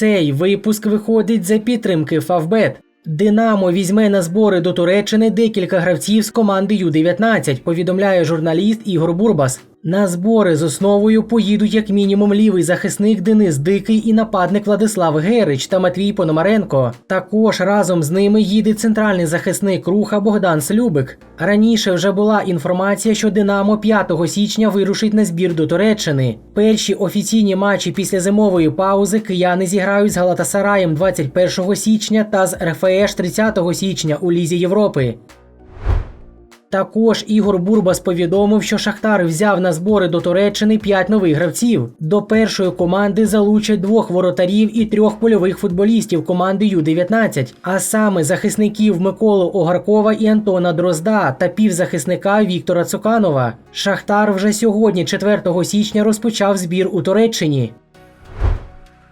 Цей випуск виходить за підтримки Фавбет. Динамо візьме на збори до Туреччини декілька гравців з команди Ю-19, повідомляє журналіст Ігор Бурбас. На збори з основою поїдуть як мінімум лівий захисник Денис Дикий і нападник Владислав Герич та Матвій Пономаренко. Також разом з ними їде центральний захисник руха Богдан Слюбик. Раніше вже була інформація, що Динамо 5 січня вирушить на збір до Туреччини. Перші офіційні матчі після зимової паузи кияни зіграють з Галатасараєм 21 січня та з РФЕШ 30 січня у Лізі Європи. Також Ігор Бурбас повідомив, що Шахтар взяв на збори до Туреччини 5 нових гравців. До першої команди залучать двох воротарів і трьох польових футболістів команди Ю-19, а саме захисників Миколу Огаркова і Антона Дрозда та півзахисника Віктора Цуканова. Шахтар вже сьогодні, 4 січня, розпочав збір у Туреччині.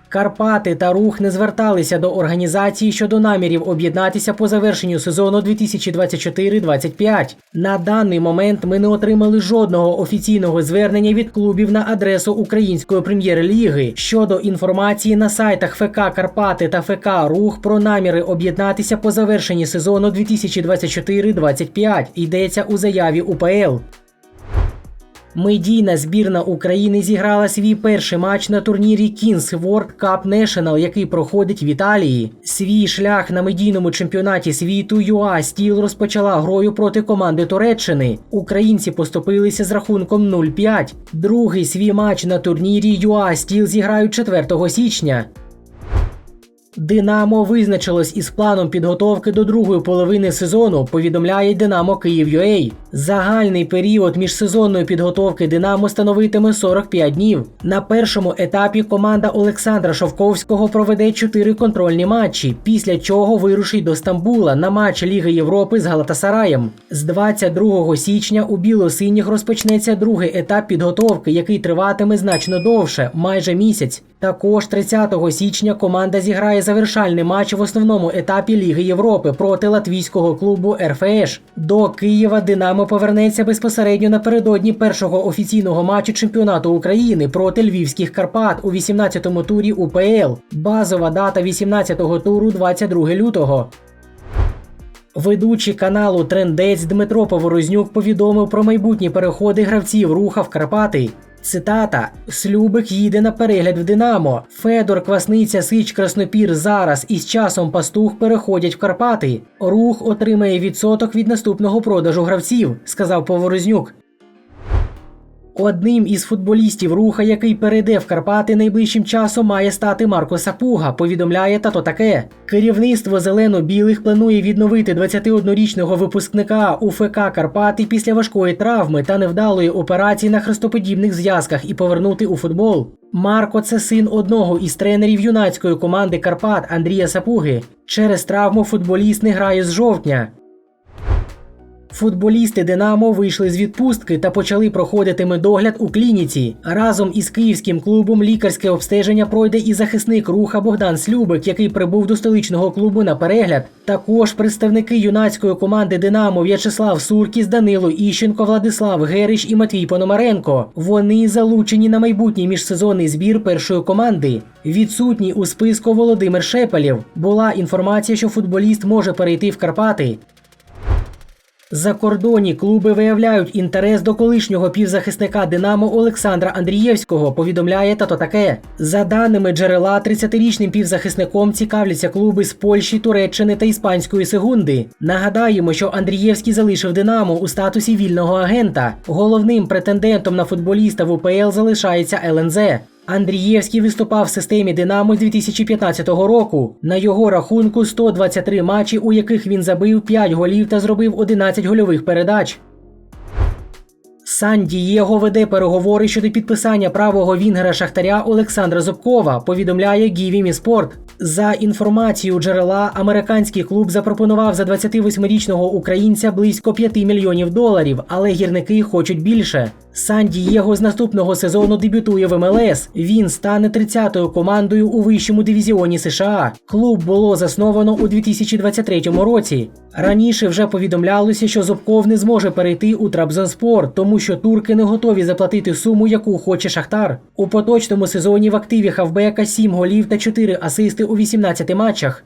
Карпати та рух не зверталися до організації щодо намірів об'єднатися по завершенню сезону 2024-25. На даний момент ми не отримали жодного офіційного звернення від клубів на адресу Української прем'єр-ліги щодо інформації на сайтах ФК Карпати та ФК Рух про наміри об'єднатися по завершенні сезону 2024-25. Йдеться у заяві УПЛ. Медійна збірна України зіграла свій перший матч на турнірі Kings World Cup National, який проходить в Італії. Свій шлях на медійному чемпіонаті світу ЮА Стіл розпочала грою проти команди Туреччини. Українці поступилися з рахунком 0-5. Другий свій матч на турнірі ЮА Стіл зіграють 4 січня. Динамо визначилось із планом підготовки до другої половини сезону, повідомляє Динамо Київ.UA. Загальний період міжсезонної підготовки Динамо становитиме 45 днів. На першому етапі команда Олександра Шовковського проведе 4 контрольні матчі, після чого вирушить до Стамбула на матч Ліги Європи з Галатасараєм. З 22 січня у біло-синіх розпочнеться другий етап підготовки, який триватиме значно довше, майже місяць. Також 30 січня команда зіграє завершальний матч в основному етапі Ліги Європи проти латвійського клубу РФЕШ. До Києва Динамо повернеться безпосередньо напередодні першого офіційного матчу чемпіонату України проти львівських Карпат у 18-му турі УПЛ. Базова дата 18-го туру 22 лютого. Ведучий каналу Трендець Дмитро Поворознюк повідомив про майбутні переходи гравців руха в Карпати. Цитата: Слюбик їде на перегляд в Динамо. Федор Квасниця Сич Краснопір зараз і з часом пастух переходять в Карпати. Рух отримає відсоток від наступного продажу гравців, сказав Поворознюк. Одним із футболістів руха, який перейде в Карпати найближчим часом, має стати Марко Сапуга, повідомляє тато таке. Керівництво зелено-білих планує відновити 21-річного випускника УФК Карпати після важкої травми та невдалої операції на хрестоподібних зв'язках і повернути у футбол. Марко це син одного із тренерів юнацької команди Карпат Андрія Сапуги. Через травму футболіст не грає з жовтня. Футболісти Динамо вийшли з відпустки та почали проходити медогляд у клініці. Разом із київським клубом лікарське обстеження пройде і захисник руха Богдан Слюбик, який прибув до столичного клубу на перегляд. Також представники юнацької команди Динамо В'ячеслав Суркіс, Данило Іщенко, Владислав Герич і Матвій Пономаренко. Вони залучені на майбутній міжсезонний збір першої команди. Відсутній у списку Володимир Шепелєв. Була інформація, що футболіст може перейти в Карпати. Закордонні клуби виявляють інтерес до колишнього півзахисника Динамо Олександра Андрієвського. Повідомляє тато таке. За даними джерела, 30-річним півзахисником цікавляться клуби з Польщі, Туреччини та Іспанської Сегунди. Нагадаємо, що Андрієвський залишив Динамо у статусі вільного агента. Головним претендентом на футболіста в УПЛ залишається ЛНЗ. Андрієвський виступав в системі Динамо з 2015 року. На його рахунку 123 матчі, у яких він забив 5 голів та зробив 11 гольових передач. Сан Дієго веде переговори щодо підписання правого вінгера Шахтаря Олександра Зубкова, повідомляє Гівімі Спорт. За інформацією джерела, американський клуб запропонував за 28-річного українця близько 5 мільйонів доларів, але гірники хочуть більше. Сан Дієго з наступного сезону дебютує в МЛС. Він стане 30-ю командою у вищому дивізіоні США. Клуб було засновано у 2023 році. Раніше вже повідомлялося, що Зубков не зможе перейти у Трабзонспор, тому що турки не готові заплатити суму, яку хоче Шахтар. У поточному сезоні в активі Хавбека 7 голів та 4 асисти у 18 матчах.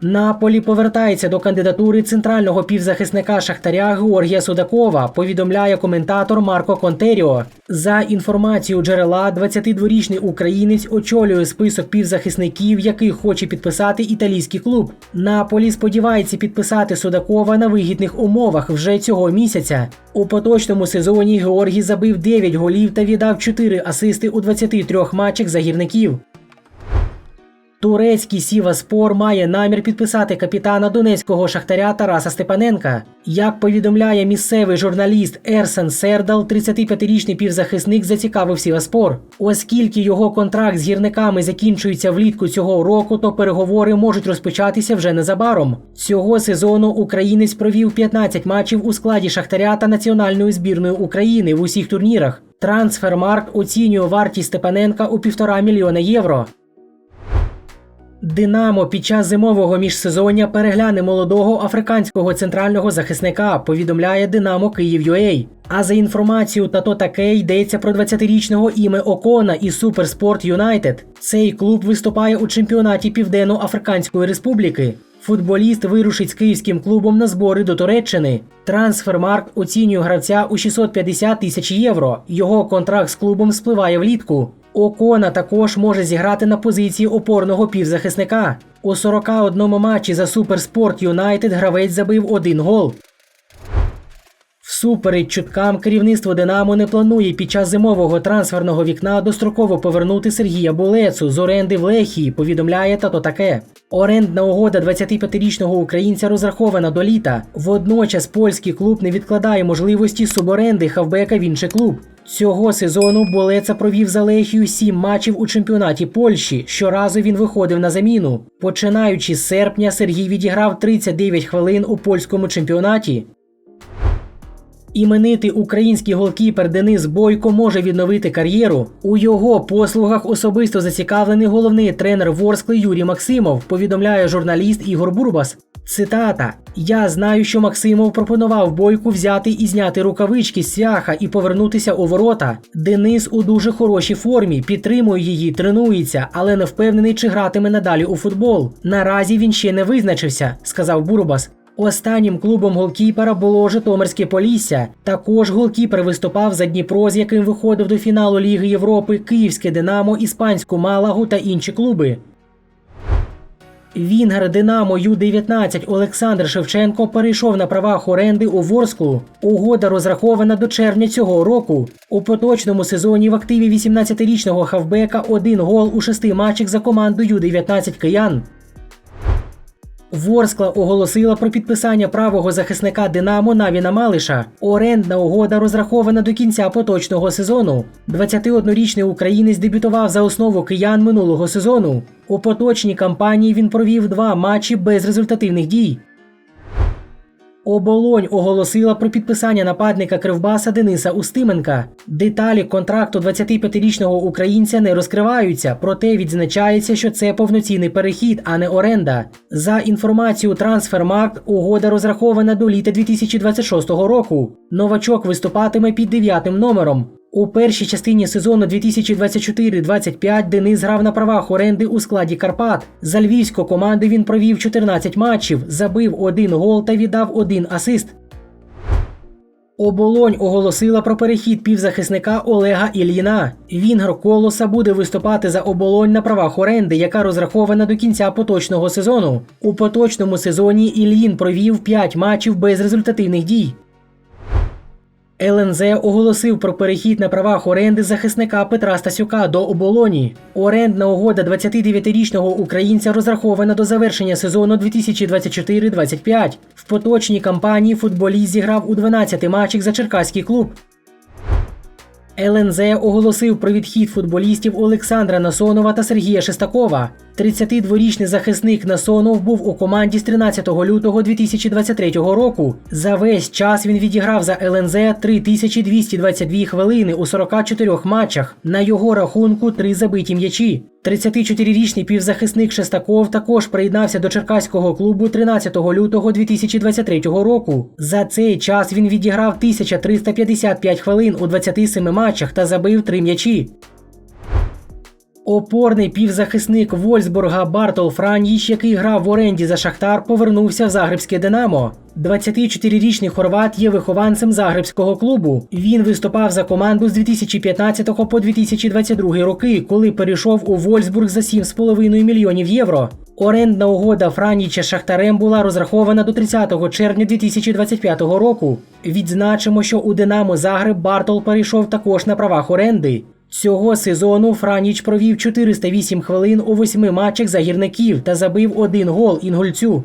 Наполі повертається до кандидатури центрального півзахисника Шахтаря Георгія Судакова, повідомляє коментатор Марко Контеріо. За інформацією джерела, 22-річний українець очолює список півзахисників, яких хоче підписати італійський клуб. Наполі сподівається підписати Судакова на вигідних умовах вже цього місяця. У поточному сезоні Георгій забив 9 голів та віддав 4 асисти у 23 матчах за гірників. Турецький Сіваспор має намір підписати капітана донецького шахтаря Тараса Степаненка. Як повідомляє місцевий журналіст Ерсен Сердал, 35-річний півзахисник зацікавив Сіваспор. Оскільки його контракт з гірниками закінчується влітку цього року, то переговори можуть розпочатися вже незабаром. Цього сезону українець провів 15 матчів у складі Шахтаря та національної збірної України в усіх турнірах. Трансфермарк оцінює вартість Степаненка у півтора мільйона євро. Динамо під час зимового міжсезоння перегляне молодого африканського центрального захисника, повідомляє Динамо Київ.UA. А за інформацією та то таке йдеться про 20-річного іме Окона із Суперспорт Юнайтед. Цей клуб виступає у чемпіонаті Південно-Африканської Республіки. Футболіст вирушить з київським клубом на збори до Туреччини. Трансфермарк оцінює гравця у 650 тисяч євро. Його контракт з клубом спливає влітку. Окона також може зіграти на позиції опорного півзахисника. У 41 матчі за Суперспорт Юнайтед гравець забив один гол. Всупереч чуткам керівництво Динамо не планує під час зимового трансферного вікна достроково повернути Сергія Булецу з оренди в Лехії, повідомляє тато таке. Орендна угода 25-річного українця розрахована до літа. Водночас польський клуб не відкладає можливості суборенди хавбека в інший клуб. Цього сезону Болеца провів за Лехію сім матчів у чемпіонаті Польщі. Щоразу він виходив на заміну. Починаючи з серпня, Сергій відіграв 39 хвилин у польському чемпіонаті. Іменитий український голкіпер Денис Бойко може відновити кар'єру. У його послугах особисто зацікавлений головний тренер Ворскли Юрій Максимов, повідомляє журналіст Ігор Бурбас. Цитата: Я знаю, що Максимов пропонував бойку взяти і зняти рукавички з цвяха і повернутися у ворота. Денис у дуже хорошій формі, підтримує її, тренується, але не впевнений, чи гратиме надалі у футбол. Наразі він ще не визначився, сказав Бурбас. Останнім клубом голкіпера було Житомирське Полісся. Також голкіпер виступав за Дніпро, з яким виходив до фіналу Ліги Європи, Київське Динамо, Іспанську Малагу та інші клуби. Вінгер Динамо Ю-19 Олександр Шевченко перейшов на правах оренди у Ворсклу. Угода розрахована до червня цього року. У поточному сезоні в активі 18-річного хавбека один гол у шести матчах за команду Ю-19 Киян. Ворскла оголосила про підписання правого захисника Динамо Навіна Малиша. Орендна угода розрахована до кінця поточного сезону. 21-річний українець дебютував за основу киян минулого сезону. У поточній кампанії він провів два матчі без результативних дій. Оболонь оголосила про підписання нападника Кривбаса Дениса Устименка. Деталі контракту 25-річного українця не розкриваються, проте відзначається, що це повноцінний перехід, а не оренда. За інформацією Трансфермакт, угода розрахована до літа 2026 року. Новачок виступатиме під дев'ятим номером. У першій частині сезону 2024-25 Денис грав на правах оренди у складі Карпат. За львівську команду він провів 14 матчів, забив один гол та віддав один асист. Оболонь оголосила про перехід півзахисника Олега Ільїна. Вінгер Колоса буде виступати за оболонь на правах оренди, яка розрахована до кінця поточного сезону. У поточному сезоні Ільїн провів 5 матчів без результативних дій. ЛНЗ оголосив про перехід на правах оренди захисника Петра Стасюка до оболоні. Орендна угода 29-річного українця розрахована до завершення сезону 2024-25. В поточній кампанії футболіст зіграв у 12 матчах за черкаський клуб. ЛНЗ оголосив про відхід футболістів Олександра Насонова та Сергія Шестакова. 32-річний захисник Насонов був у команді з 13 лютого 2023 року. За весь час він відіграв за ЛНЗ 3222 хвилини у 44 матчах. На його рахунку три забиті м'ячі. 34-річний півзахисник Шестаков також приєднався до черкаського клубу 13 лютого 2023 року. За цей час він відіграв 1355 хвилин у 27 матчах та забив три м'ячі. Опорний півзахисник Вольсбурга Бартол Франніч, який грав в оренді за Шахтар, повернувся в Загребське Динамо. 24-річний хорват є вихованцем Загребського клубу. Він виступав за команду з 2015 по 2022 роки, коли перейшов у Вольсбург за 7,5 мільйонів євро. Орендна угода Франіча Шахтарем була розрахована до 30 червня 2025 року. Відзначимо, що у Динамо Загреб Бартол перейшов також на правах оренди. Цього сезону Франіч провів 408 хвилин у восьми матчах за гірників та забив один гол інгульцю.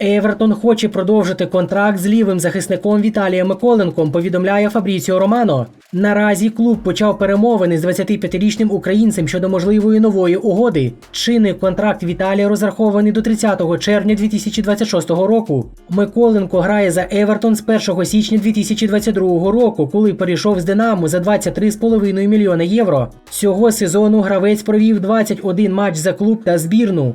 Евертон хоче продовжити контракт з лівим захисником Віталієм Миколенком, повідомляє Фабріціо Романо. Наразі клуб почав перемовини з 25-річним українцем щодо можливої нової угоди. Чинний контракт Віталія розрахований до 30 червня 2026 року. Миколенко грає за Евертон з 1 січня 2022 року, коли перейшов з Динамо за 23,5 мільйони євро. Цього сезону гравець провів 21 матч за клуб та збірну.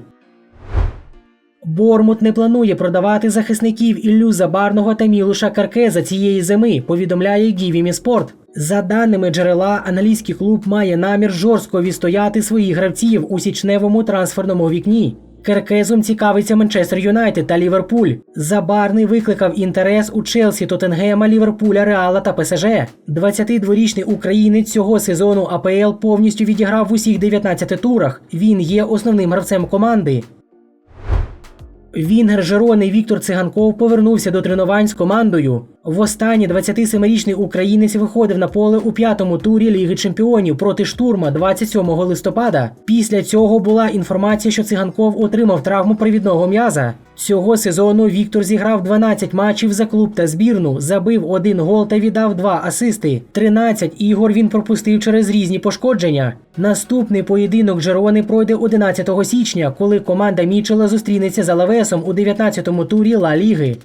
Бормут не планує продавати захисників Іллю Забарного та Мілуша Каркеза цієї зими, повідомляє Гівімі Спорт. За даними джерела, англійський клуб має намір жорстко відстояти своїх гравців у січневому трансферному вікні. Керкезом цікавиться Манчестер Юнайтед та Ліверпуль. Забарний викликав інтерес у Челсі, Тоттенгема, Ліверпуля, Реала та ПСЖ. 22-річний українець цього сезону АПЛ повністю відіграв в усіх 19 турах. Він є основним гравцем команди. Вінгер Жерони Віктор Циганков повернувся до тренувань з командою. Востаннє 27-річний українець виходив на поле у п'ятому турі Ліги Чемпіонів проти штурма 27 листопада. Після цього була інформація, що циганков отримав травму привідного м'яза. Цього сезону Віктор зіграв 12 матчів за клуб та збірну, забив один гол та віддав два асисти. 13 ігор він пропустив через різні пошкодження. Наступний поєдинок Жерони пройде 11 січня, коли команда Мічела зустрінеться з Алавесом у 19-му турі Ла Ліги.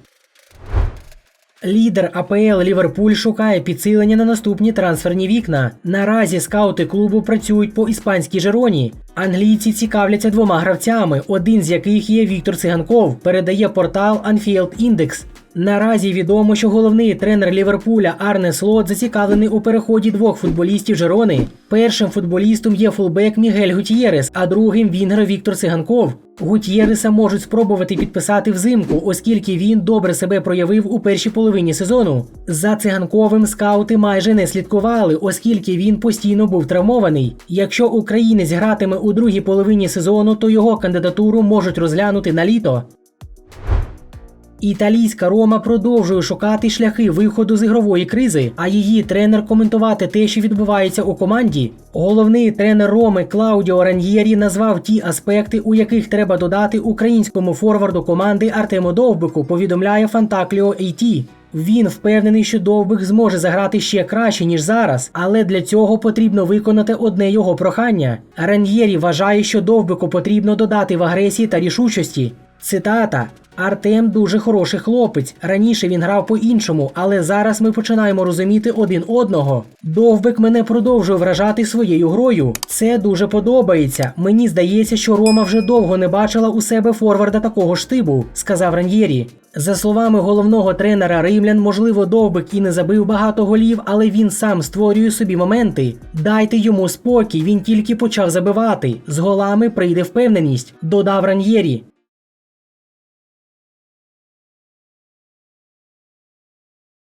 Лідер АПЛ Ліверпуль шукає підсилення на наступні трансферні вікна. Наразі скаути клубу працюють по іспанській Жероні. Англійці цікавляться двома гравцями, один з яких є Віктор Циганков, передає портал Anfield Index. Наразі відомо, що головний тренер Ліверпуля Арне Слот зацікавлений у переході двох футболістів Жерони. Першим футболістом є фулбек Мігель Гутієрес, а другим Вінгер Віктор Циганков. Гутієреса можуть спробувати підписати взимку, оскільки він добре себе проявив у першій половині сезону. За циганковим скаути майже не слідкували, оскільки він постійно був травмований. Якщо українець гратиме у другій половині сезону, то його кандидатуру можуть розглянути на літо. Італійська Рома продовжує шукати шляхи виходу з ігрової кризи, а її тренер коментувати те, що відбувається у команді. Головний тренер Роми Клаудіо Раньєрі назвав ті аспекти, у яких треба додати українському форварду команди Артему Довбику. Повідомляє Фантакліо AT. Він впевнений, що Довбик зможе заграти ще краще ніж зараз, але для цього потрібно виконати одне його прохання. Раньєрі вважає, що Довбику потрібно додати в агресії та рішучості. Цитата. Артем дуже хороший хлопець. Раніше він грав по-іншому, але зараз ми починаємо розуміти один одного. Довбик мене продовжує вражати своєю грою. Це дуже подобається. Мені здається, що Рома вже довго не бачила у себе форварда такого штибу, сказав Раньєрі. За словами головного тренера римлян, можливо, Довбик і не забив багато голів, але він сам створює собі моменти. Дайте йому спокій, він тільки почав забивати. З голами прийде впевненість, додав Раньєрі.